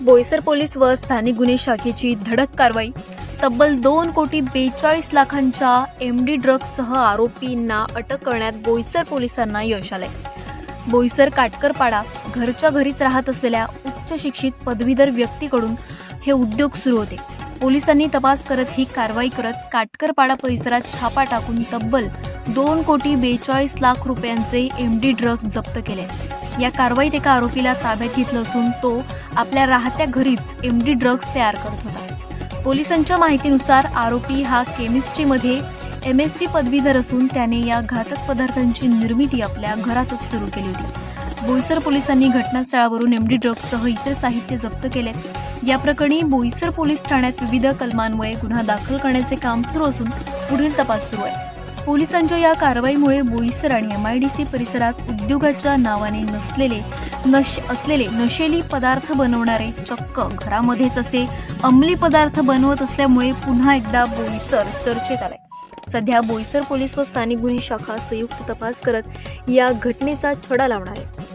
Boisar police व स्थानिक गुन्हे शाखेची धडक कारवाई. तब्बल दोन कोटी बेचाळीस लाखांच्या एम डी ड्रग्जसह आरोपींना अटक करण्यात बोईसर पोलिसांना यश आलंय. बोईसर काटकरपाडा घरच्या घरीच राहत असलेल्या उच्च शिक्षित पदवीधर व्यक्तीकडून हे उद्योग सुरू होते. पोलिसांनी तपास करत ही कारवाई करत काटकरपाडा परिसरात छापा टाकून तब्बल दोन कोटी बेचाळीस लाख रुपयांचे एम डी ड्रग्ज जप्त केले. या कारवाईत एका आरोपीला ताब्यात घेतलं असून तो आपल्या राहत्या घरीच एम डी ड्रग्ज तयार करत होता. पोलिसांच्या माहितीनुसार आरोपी हा केमिस्ट्रीमध्ये एम एस सी पदवीधर असून त्याने या घातक पदार्थांची निर्मिती आपल्या घरातच सुरू केली होती. बोईसर पोलिसांनी घटनास्थळावरून एम डी ड्रग्जसह इतर साहित्य जप्त केले. या प्रकरणी बोईसर पोलीस ठाण्यात विविध कलमान्वये गुन्हा दाखल करण्याचे काम सुरू असून पुढील तपास सुरू आहे. पोलिसांच्या या कारवाईमुळे बोईसर आणि एम आय डी सी परिसरात उद्योगाच्या नावाने नसलेले नश असलेले नशेली पदार्थ बनवणारे चक्क घरामध्येच असे अंमली पदार्थ बनवत असल्यामुळे पुन्हा एकदा बोईसर चर्चेत आलाय. सध्या बोईसर पोलीस व स्थानिक गुन्हे शाखा संयुक्त तपास करत या घटनेचा छडा लावणार आहे.